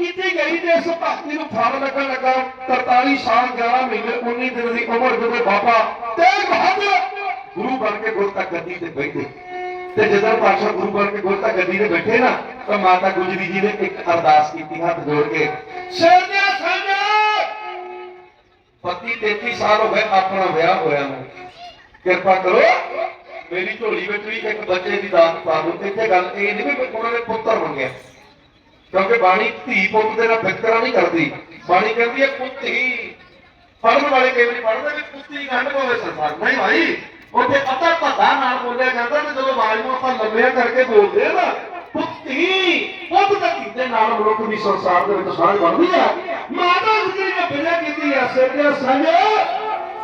ਕੀਤੀ ਗਈ ਤੇ ਇਸ ਭਗਤੀ ਨੂੰ ਫਲ ਲੱਗਣ ਲੱਗਾ। 43 ਸਾਲ 11 ਮਹੀਨੇ 19 ਦਿਨ ਦੀ ਉਮਰ ਜਦੋਂ ਬਾਬਾ ਤੇਗ ਬਹਾਦਰ ਗੁਰੂ ਬਣ ਕੇ ਗੁਰ ਗੱਦੀ ਤੇ ਬੈਠੇ। ਤੇ ਜਦੋਂ ਪਾਸ਼ਾ ਗੁਰੂ ਬਣ ਕੇ ਗੁਰ ਗੱਦੀ ਤੇ ਬੈਠੇ ਨਾ, ਤਾਂ ਮਾਤਾ ਗੁਜਰੀ ਜੀ ਨੇ ਇੱਕ ਅਰਦਾਸ ਕੀਤੀ ਹੱਥ ਜੋੜ ਕੇ ਸੋਨਿਆ ਸੰਜਾ ਪਤੀ 33 ਸਾਲ ਹੋ ਗਏ ਆਪਣਾ ਵਿਆਹ ਹੋਇਆ ਨੂੰ। ਕਿਰਪਾ ਕਰੋ, ਮੇਰੀ ਝੋਲੀ ਵਿੱਚ ਵੀ ਇੱਕ ਬੱਚੇ ਦੀ ਦਾਤ ਪਾ ਦਿਓ। ਇੱਥੇ ਗੱਲ ਇਹ ਨਹੀਂ ਵੀ ਉਹਨਾਂ ਨੇ ਪੁੱਤਰ ਮੰਗਿਆ ਕਿਉਂਕਿ ਬਾਣੀ ਧੀ ਪੁੱਤ ਦੇ ਨਾਲ ਫਿਕਰਾ ਨਹੀਂ ਕਰਦੀ। ਬਾਣੀ ਕਹਿੰਦੀ ਹੈ ਪੁੱਤ ਹੀ ਪੜਨ ਵਾਲੇ ਕਈ ਵਾਰੀ ਪੜਦੇ ਵੀ ਪੁੱਤੀ ਗੰਢ ਪਵੇ ਸੰਸਾਰ ਨਹੀਂ ਭਾਈ। ਉੱਥੇ ਪਤਾ ਪਤਾ ਨਾਲ ਬੋਲਿਆ ਜਾਂਦਾ ਤੇ ਜਦੋਂ ਆਵਾਜ਼ ਨੂੰ ਆਪਾਂ ਲੰਮਿਆ ਕਰਕੇ ਬੋਲਦੇ ਆ ਨਾ ਪੁੱਤੀ ਪੁੱਤ ਦਾ ਕੀਤੇ ਨਾਲ ਮਨੁੱਖ ਦੀ ਸੰਸਾਰ ਦੇ ਵਿੱਚ ਸਾਂਝ ਬਣਦੀ ਆ। ਮਾਤਾ ਜੀ ਨੇ ਬਿਨਾਂ ਕੀਤੀ ਆ, ਸਿਰ ਦੇ ਸੰਗੇ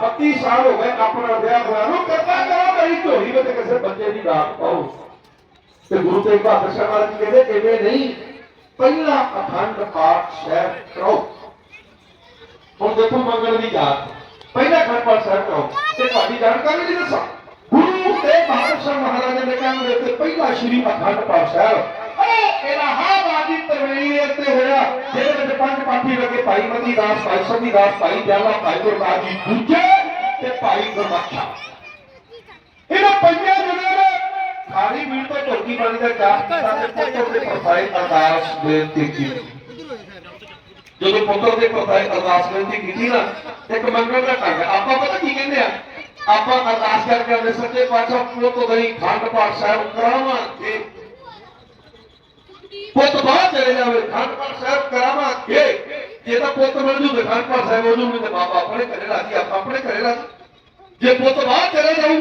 32 ਸਾਲ ਹੋ ਗਏ ਆਪਣਾ ਵਿਆਹ ਹੋਇਆ। ਨੂੰ ਕਿਰਪਾ ਕਰੋ ਮੇਰੀ ਝੋਲੀ ਵਿੱਚ ਕਿਸੇ ਬੰਦੇ ਦੀ ਰਾਤ ਪਾਓ। ਤੇ ਗੁਰੂ ਤੇਗ ਬਹਾਦਰ ਸਾਹਿਬ ਮਹਾਰਾਜ ਜੀ ਕਹਿੰਦੇ ਇਵੇਂ ਨਹੀਂ ਪਹਿਲਾ ਅਖੰਡ ਪਾਠ ਸਾਹਿਬ ਕਰੋ। ਹੁਣ ਦੇਖੋ ਮੰਗਲ ਦੀ ਜਾਤ ਪਹਿਲਾ ਅਖੰਡ ਪਾਠ ਸਾਹਿਬ ਕਰੋ। ਤੇ ਤੁਹਾਡੀ ਜਾਣਕਾਰੀ ਨਹੀਂ ਦੱਸਾਂ। ਗੁਰੂ ਤੇਗ ਬਹਾਦਰ ਸਾਹਿਬ ਮਹਾਰਾਜ ਨੇ ਕਹਿੰਦੇ ਕਿ ਪਹਿਲਾ ਸ਼੍ਰੀ ਅਖੰਡ ਪਾਠ ਸਾਹਿਬ। ਉਹ ਇਲਾਹਾਬਾਦੀ ਤਰਵੇਈ ਦੇ ਹੋਇਆ। ਜਿਹਦੇ ਵਿੱਚ ਪੰਜ ਪਾਠੀ ਲੱਗੇ, ਭਾਈ ਮਤੀ ਦਾਸ, ਭਾਈ ਸੰਧੀ ਦਾਸ, ਭਾਈ ਦਿਆਲਾ, ਭਾਈ ਗੁਰਦਾਸ ਜੀ ਦੂਜੇ ਤੇ ਭਾਈ ਗੁਰਬਖਸ਼ਾ ਇਹਨਾਂ ਪੰਜਾਂ ਖਾਲੀ ਮੀਟ ਤੋਂ ਢੋਕੀ ਪਾਣੀ ਦਾ ਚਾਹ ਕੀਤਾ ਪੁੱਤਰ ਦੇ ਪ੍ਰਸਾਈ ਅਰਦਾਸ ਬੇਨਤੀ ਕੀਤੀ। ਜਦੋਂ ਪੁੱਤਰ ਦੇ ਪ੍ਰਸਾਈ ਅਰਦਾਸ ਬੇਨਤੀ ਕੀਤੀ ਨਾ, ਇੱਕ ਮੰਗਣ ਦਾ ਢੰਗ ਆਪਾਂ ਪਤਾ ਕੀ ਕਹਿੰਦੇ ਆ? ਆਪਾਂ ਅਰਦਾਸ ਕਰਕੇ ਆਉਂਦੇ ਸੱਚੇ ਪਾਤਸ਼ਾਹ ਪੁੱਤ ਗਈ, ਖੰਡ ਪਾਠ ਸਾਹਿਬ ਕਰਾਵਾਂਗੇ ਪੁੱਤ ਬਾਹਰ ਚਲੇ ਜਾਵੇ, ਖੰਡ ਪਾਠ ਸਾਹਿਬ ਕਰਾਵਾਂਗੇ ਜੇ ਤਾਂ ਪੁੱਤ ਮਿਲ ਜੂ ਖੰਡ ਪਾਠ ਸਾਹਿਬ ਹੋ ਜੂ ਤੇ ਬਾਬਾ ਆਪਣੇ ਘਰੇ ਰਾਜੀ, ਆਪਾਂ ਆਪਣੇ ਘਰੇ ਰਾਜੀ। ਜੇ ਪੁੱਤ ਬਾਹਰ ਚਲੇ ਜਾਊ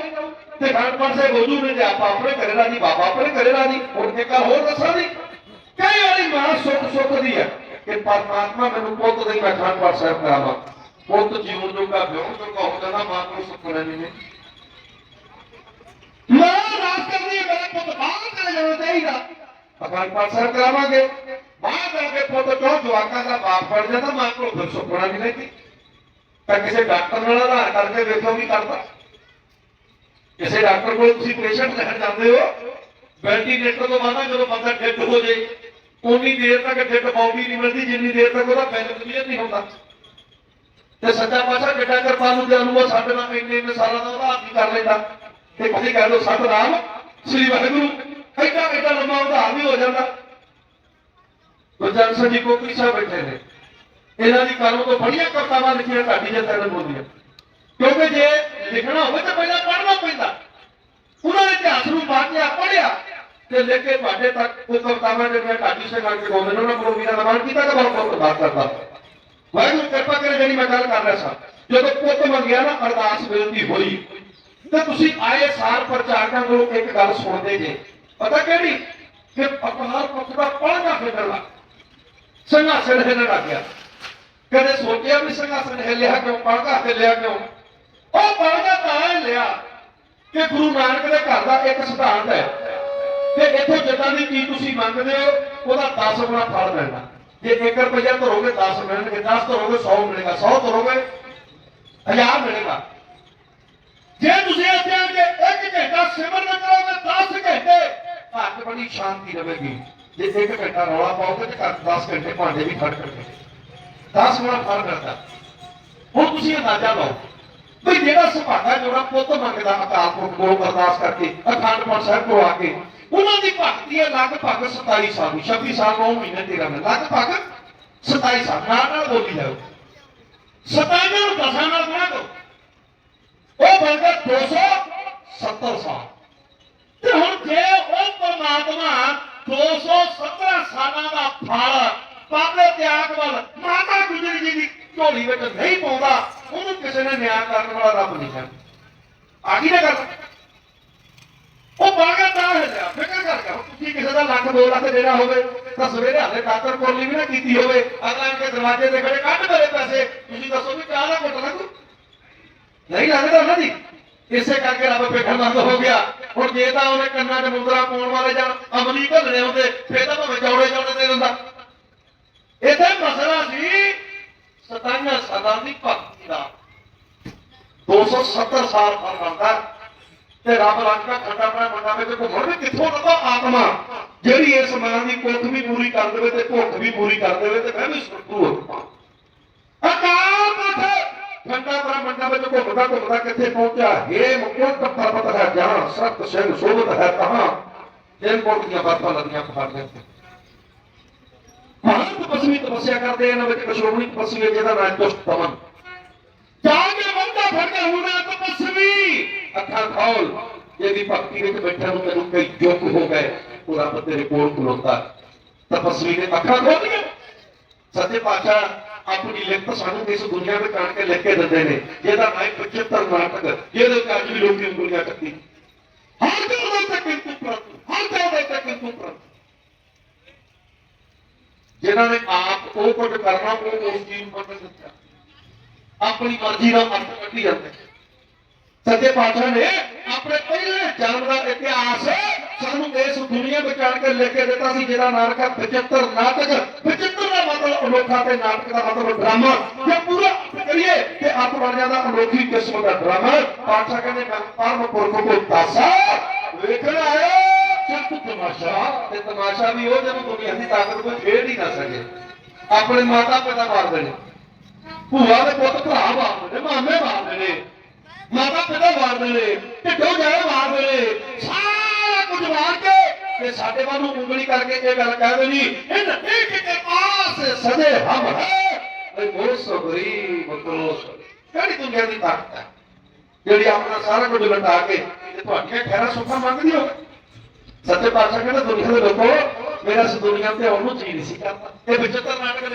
ਤੇ ਖੰਡ ਪਾਠ ਸਾਹਿਬ ਹੋ ਜੂ ਨਹੀਂ ਤੇ ਆਪਾਂ ਆਪਣੇ ਘਰੇ ਰਾਜੀ, ਬਾਬਾ ਆਪਣੇ ਘਰੇ ਰਾਜੀ ਹੁਣ ਕੇ ਕਾ ਹੋਰ ਦੱਸਾਂ ਨਹੀਂ। ਕਈ ਵਾਰੀ ਮਾਂ ਸੁੱਖ ਸੁੱਖ ਦੀ ਹੈ ਕਿ ਪਰਮਾਤਮਾ ਮੈਨੂੰ ਪੁੱਤ ਦੇ ਮੈਂ ਖੰਡ ਪਾਠ ਸਾਹਿਬ ਕਰਾਵਾਂ। ਪੁੱਤ ਜੀਵਨ ਜੋਗਾ, ਵਿਆਹ ਜੋਗਾ ਹੋ ਜਾਂਦਾ, ਮਾਂ ਨੂੰ ਸੁੱਖ ਨਹੀਂ। ਨੇ ਮਾਂ ਰਾਤ ਕਰਦੀ ਹੈ, ਮੇਰੇ ਪੁੱਤ ਬਾਹਰ ਚਲੇ ਕਰਾਵਾਂਗੇ। ਬਾਹਰ ਜਾ ਕੇ ਪੁੱਤ ਚੋਂ ਜਵਾਕਾਂ ਦਾ ਬਾਪ ਬਣ ਜਾਂਦਾ, ਮਾਂ ਕੋਲ ਫਿਰ ਸੁਪਨਾ ਨਹੀਂ। ਲੈਂਦੀ ਤਾਂ ਕਿਸੇ ਡਾਕਟਰ ਨਾਲ ਆਧਾਰ ਕਰਕੇ ਵੇਖੋ ਵੀ ਕਰਦਾ। ਕਿਸੇ ਡਾਕਟਰ ਕੋਲ ਤੁਸੀਂ ਪੇਸ਼ੈਂਟ ਲੈਣ ਜਾਂਦੇ ਹੋ ਵੈਂਟੀਲੇਟਰ ਤੋਂ ਬਾਅਦ ਜਦੋਂ ਬੰਦਾ ਡੈਡ ਹੋ ਜੇ ਉਨੀ ਦੇਰ ਤੱਕ ਡੈਡ ਬਾਡੀ ਨਹੀਂ ਮਿਲਦੀ, ਜਿੰਨੀ ਦੇਰ ਤੱਕ ਉਹਦਾ ਬੈਲੈਂਸ ਕਲੀਅਰ ਨਹੀਂ ਹੁੰਦਾ। ਤੇ ਸੱਚਾ ਪਾਤਸ਼ਾਹ ਜਿੱਡਾ ਕਿਰਪਾਲੂ ਦੇ ਅਨੁਭਵ ਸਾਡੇ ਨਾਲ ਇੰਨੇ ਇੰਨੇ ਸਾਲਾਂ ਦਾ ਉਧਾਰ ਨਹੀਂ ਕਰ ਲੈਂਦਾ। ਤੇ ਕਦੀ ਕਹਿ ਲੋ ਸਤਨਾਮ, ਸ੍ਰੀ ਵਾਹਿਗੁਰੂ, ਐਡਾ ਐਡਾ ਲੰਮਾ ਉਧਾਰ ਵੀ ਹੋ ਜਾਂਦਾ। ਗੁਰਜਨ ਸਿੰਘ ਜੀ ਕੋਕਰੀ ਸਾਹਿਬ ਬੈਠੇ ਨੇ। ਇਹਨਾਂ ਦੀ ਕਰਮ ਤੋਂ ਬੜੀਆਂ ਕਰਤਾਵਾਂ ਲਿਖੀਆਂ ਢਾਡੀ ਜਨਤਾ ਨੇ ਬੋਲੀਆਂ। ਕਿਉਂਕਿ ਜੇ ਲਿਖਣਾ ਹੋਵੇ ਤਾਂ ਪਹਿਲਾਂ ਪੜ੍ਹਨਾ ਪੈਂਦਾ। ਉਹਨਾਂ ਨੇ ਇਤਿਹਾਸ ਨੂੰ ਬਾਅਦ ਪੜ੍ਹਿਆ। ਤੇ ਲੈ ਕੇ ਤੁਹਾਡੇ ਤੱਕ ਉਹ ਕਵਿਤਾਵਾਂ ਜਿਹੜੀਆਂ ਢਾਡੀ ਸਿੰਘ ਕਰਕੇ ਗੋਬਿੰਦ ਉਹਨਾਂ ਕੋਲ ਵੀਰਾਂ ਦਾ ਕੀਤਾ ਕਿ ਬਹੁਤ ਬਹੁਤ ਬਾਤ ਕਰਦਾ ਵਾਹਿਗੁਰੂ, ਕਿਰਪਾ ਕਰੇ ਜਿਹੜੀ ਮੈਂ ਗੱਲ ਕਰ ਰਿਹਾ ਸਾਂ, ਜਦੋਂ ਪੁੱਤ ਮੰਗਿਆ ਨਾ ਅਰਦਾਸ ਬੇਨਤੀ ਹੋਈ, ਤੇ ਤੁਸੀਂ ਆਏ ਸਾਰ ਪ੍ਰਚਾਰਕਾਂ ਨੂੰ ਇੱਕ ਗੱਲ ਸੁਣਦੇ ਜੇ। ਪਤਾ ਕਿਹੜੀ? ਕਿ ਅਪਨਾਰ ਪੁੱਤ ਦਾ ਪੜਦਾ ਫਿਰਦਾ ਸੰਘਾਸਣ ਹਿੱਲਣ ਲੱਗ ਗਿਆ। ਕਦੇ ਸੋਚਿਆ ਵੀ ਸੰਘਾਸਣ ਹਿੱਲਿਆ ਕਿਉਂ ਪੜਦਾ ਹਿੱਲਿਆ ਕਿਉਂ? ਉਹ ਪੜਦਾ ਤਾਂ ਹਿੱਲਿਆ ਕਿ ਗੁਰੂ ਨਾਨਕ ਦੇ ਘਰ ਦਾ ਇੱਕ ਸਿਧਾਂਤ ਹੈ। ਤੇ ਇੱਥੋਂ ਜਿੱਦਾਂ ਦੀ ਚੀਜ਼ ਤੁਸੀਂ ਮੰਗਦੇ ਹੋ, ਉਹਦਾ 10 ਗੁਣਾ ਫਲ ਮਿਲਣਾ। ਜੇ 1 ਰੁਪਇਆ ਧਰੋਗੇ 10 ਮਿਲਣਗੇ 10 ਧਰੋਗੇ 100 ਮਿਲੇਗਾ 100 ਧਰੋਗੇ 1000 ਮਿਲੇਗਾ। ਜੇ ਤੁਸੀਂ ਇੱਥੇ ਆ ਕੇ 1 ਘੰਟਾ ਸਿਮਰਨ ਕਰੋਗੇ 10 ਘੰਟੇ, ਘਰ 'ਚ ਬੜੀ ਸ਼ਾਂਤੀ ਰਹੇਗੀ। ਜੇ 1 ਘੰਟਾ ਰੌਲਾ ਪਾਓਗੇ ਤੇ ਘਰ 10 ਘੰਟੇ ਭਾਂਡੇ ਵੀ ਖੜ ਕਰਨਗੇ 10 ਗੁਣਾ ਫਲ ਮਿਲਦਾ। ਹੁਣ ਤੁਸੀਂ ਅੰਦਾਜ਼ਾ ਲਾਓ। ਵੀ ਜਿਹੜਾ ਸੁਭਾਗਾ ਜੋੜਾ ਪੁੱਤ ਮੰਗਦਾ ਅਕਾਲ ਕੋਲ ਅਰਦਾਸ ਕਰਕੇ ਅਖੰਡ ਪਾਠ ਸਾਹਿਬ ਕੋਲ ਆ ਕੇ ਉਹਨਾਂ ਦੀ ਭਗਤੀ ਹੈ ਲਗਭਗ 27 ਸਾਲ 26 ਸਾਲ 9 ਮਹੀਨੇ 13 ਮਹੀਨੇ ਲਗਭਗ 27 ਸਾਲ। ਨਾਲ ਨਾਲ ਬੋਲੀ ਜਾਓ। 27 ਨੂੰ ਦਸਾਂ ਨਾਲ ਗੁਣਾ ਕਰੋ। ਉਹ ਬਣਦਾ 270 ਸਾਲ। ਤੇ ਹੁਣ ਜੇ ਉਹ ਪਰਮਾਤਮਾ 217 ਸਾਲਾਂ ਦਾ ਫਲ ਪਾਪੇ ਤਿਆਗ ਵੱਲ ਮਾਤਾ ਗੁਜਰੀ ਜੀ ਦੀ ਝੋਲੀ ਵਿੱਚ ਨਹੀਂ ਪਾਉਂਦਾ ਉਹਨੂੰ ਕਿਸੇ ਨੇ ਨਿਆਂ ਕਰਨ ਵਾਲਾ ਰੱਬ ਨਹੀਂ ਹੈ। ਆਗੀ ਨਾ ਗੱਲ। ਉਹ ਬਾਗਾ ਤਾਂ ਹੈ ਲਿਆ। ਫਿਕਰ ਕਰ ਗਿਆ ਤੁਸੀਂ ਕਿਸੇ ਦਾ ਲੱਖ 2 ਲੱਖ ਦੇਣਾ ਹੋਵੇ, ਤਾਂ ਸਵੇਰੇ ਹਾਲੇ ਡਾਕਟਰ ਕੋਲੀ ਵੀ ਨਾ ਕੀਤੀ ਹੋਵੇ। ਅਗਲਾ ਕੇ ਦਰਵਾਜ਼ੇ ਤੇ ਖੜੇ, ਕੱਢ ਮੇਰੇ ਪੈਸੇ। ਤੁਸੀਂ ਦੱਸੋ ਵੀ ਚਾਹ ਦਾ ਘੁੱਟ ਲੱਗੂ? ਨਹੀਂ ਲੱਗਦਾ ਉਹਨਾਂ ਦੀ। ਇਸੇ ਕਰਕੇ ਰੱਬ ਪੇਖਣ ਬੰਦ ਹੋ ਗਿਆ। ਹੁਣ ਜੇ ਤਾਂ ਉਹਨੇ ਕੰਨਾਂ 'ਚ ਮੁੰਦਰਾ ਪਾਉਣ ਵਾਲੇ ਜਾਂ ਅਮਲੀ ਘੱਲਣੇ ਹੁੰਦੇ, ਫੇਰ ਤਾਂ ਭਾਵੇਂ ਚੌੜੇ ਚੌੜੇ ਦੇ ਦਿੰਦਾ ਇੱਥੇ ਮਸਲਾ ਸੀ 57 ਸਾਲਾਂ ਦੀ ਭਗਤੀ ਦਾ 270 ਸਾਲ ਫਲ ਤੇ ਰੱਬ ਰੰਗ ਦਾ ਖੰਡਾ ਆਪਣਾ ਬੰਦਾ ਘੁੰਮਣ ਵੀ ਕਿੱਥੋਂ ਲੱਗਾ ਆਤਮਾ ਜਿਹੜੀ ਇਸ ਮਾਂ ਦੀ ਕੁੱਖ ਵੀ ਪੂਰੀ ਕਰ ਦੇਵੇ ਤੇ ਭੁੱਖ ਵੀ ਪੂਰੀ ਕਰ ਦੇਵੇ ਤੇ ਮੈਂ ਵੀ ਸੁਰਤੂ ਹੋਵਾਂ ਅਕਾਲ ਪੁਰਖ! ਠੰਡਾ ਬਰਾ ਮੰਡਾ ਵਿੱਚ ਘੁੰਮਦਾ ਘੁੰਮਦਾ ਕਿੱਥੇ ਪਹੁੰਚਿਆ? ਹੇ ਮੁਕਤ ਪਰਬਤ ਹੈ ਜਹਾਂ ਸਤ ਸਿੰਘ ਸੋਭਤ ਹੈ ਤਹਾਂ। ਜਿਨ ਕੋਟ ਦੀਆਂ ਬਾਤਾਂ ਲੱਗੀਆਂ ਪਹਾੜਾਂ ਤੇ। ਤਪਸਵੀ ਤਪੱਸਿਆ ਕਰਦੇ ਇਹਨਾਂ ਵਿੱਚ ਕਸ਼ੋਮਣੀ ਤਪਸਵੀ ਹੈ ਜਿਹਦਾ ਨਾਮ ਤੁਸ਼ਟ ਤਮਨ ਜਾ ਬੰਦਾ ਫੜ ਕੇ ਤਪਸਵੀ ਅੱਖਾਂ ਖੋਲ, ਜਿਹਦੀ ਭਗਤੀ ਵਿੱਚ ਬੈਠਾ ਨੂੰ ਤੈਨੂੰ ਕਈ ਜੋਗ ਹੋ ਗਏ, ਉਹ ਰੱਬ ਤੇਰੇ ਕੋਲ ਖਲੋਤਾ। ਤਪਸਵੀ ਨੇ ਅੱਖਾਂ ਖੋਲੀਆਂ। ਸੱਚੇ ਪਾਤਸ਼ਾਹ ਆਪਣੀ ਲਿਖਤ ਸਾਨੂੰ ਇਸ ਦੁਨੀਆ ਵਿੱਚ ਆਣ ਕੇ ਲਿਖ ਕੇ ਦਿੰਦੇ ਨੇ, ਜਿਹਦਾ ਨਾਮ 75 ਨਾਟਕ, ਜਿਹਦੇ ਉੱਤੇ ਅੱਜ ਵੀ ਲੋਕੀ ਉਂਗਲੀਆਂ ਚੱਕੀ ਹਰ ਤੇ ਤੱਕ ਕਿੰਤੂ ਪ੍ਰੰਤੂ ਹਰ ਤੇ ਤੱਕ ਕਿੰਤੂ ਪ੍ਰੰਤੂ ਜਿਨ੍ਹਾਂ ਨੇ ਆਪ ਉਹ ਕੁਝ ਕਰਨਾ, ਉਹ ਉਸ ਚੀਜ਼ ਨੂੰ ਮੰਨ ਦਿੱਤਾ। ਆਪਣੀ ਮਰਜ਼ੀ ਨਾਲ ਅਰਥ ਕੱਢੀ ਜਾਂਦੇ। ਸੱਚੇ ਪਾਤਸ਼ਾਹ ਨੇ ਆਪਣੇ ਪਹਿਲੇ ਜਨਮ ਦਾ ਇਤਿਹਾਸ ਸਾਨੂੰ ਇਸ ਦੁਨੀਆ ਵਿੱਚ ਆਣ ਕੇ ਲਿਖ ਕੇ ਦਿੱਤਾ ਸੀ, ਜਿਹਦਾ ਨਾਟਕ ਹੈ 75 ਨਾਟਕ। 75 ਦਾ ਮਤਲਬ ਅਨੋਖਾ ਤੇ ਨਾਟਕ ਦਾ ਮਤਲਬ ਡਰਾਮਾ। ਜੇ ਪੂਰਾ ਕਰੀਏ ਤੇ ਆਪ ਬਣ ਜਾਂਦਾ ਅਨੋਖੀ ਕਿਸਮ ਦਾ ਡਰਾਮਾ। ਪਾਤਸ਼ਾਹ ਕਹਿੰਦੇ, ਮੈਂ ਪਰਮ ਪੁਰਖ ਕੋ ਦਾਸਾ। ਤਮਾਸ਼ਾ, ਤੇ ਤਮਾਸ਼ਾ ਵੀ ਉਹ ਜਦੋਂ ਦੁਨੀਆ ਦੀ ਤਾਕਤ ਕੋਈ ਫੇਰ ਹੀ ਨਾ ਸਕੇ। ਆਪਣੇ ਮਾਤਾ ਪਿਤਾ ਮਾਰਦੇ ਨੇ ਭੂਆ ਦੇ ਪੁੱਤ ਭਰਾ ਮਾਰ ਦੇਣੇ, ਮਾਮੇ ਮਾਰ ਦੇਣੇ। ਮਾਤਾ ਪਿਤਾ ਮਾਰ ਦੇਣੇ, ਢਿੱਡੋਂ ਜਾਏ ਮਾਰ ਦੇਣੇ। ਸਾਰਾ ਕੁਝ ਮਾਰ ਕੇ ਤੇ ਸਾਡੇ ਵੱਲ ਨੂੰ ਉਂਗਲੀ ਕਰਕੇ ਇਹ ਗੱਲ ਕਹਿ ਦੇਣੀ ਇਨ ਇੱਕ ਕੇ ਪਾਸ ਸਦੇ ਹਮ ਹੈ। ਏ ਬਹੁਤ ਗਰੀਬ ਬਕਲੋਸ ਕਿਹੜੀ ਦੁਨੀਆ ਦੀ ਤਾਕਤ ਹੈ? ਜਿਹੜੀ ਆਪਣਾ ਸਾਰਾ ਕੁਝ ਲਟਾ ਕੇ ਤੇ ਤੁਹਾਡੀਆਂ ਖੈਰਾਂ ਸੁੱਖਾਂ ਮੰਗਦੀ ਹੋਵੇ। ਸੱਚੇ ਪਾਤਸ਼ਾਹ ਕਹਿੰਦਾ ਦੁਨੀਆ ਦੇ ਲੋਕੋ, ਮੇਰਾ ਇਸ ਦੁਨੀਆ ਤੇ ਆਉਣ ਨੂੰ ਜੀ ਸੀ ਕਰਦਾ। ਇਹ ਵਿਚਿੱਤਰ ਨਾਟਕ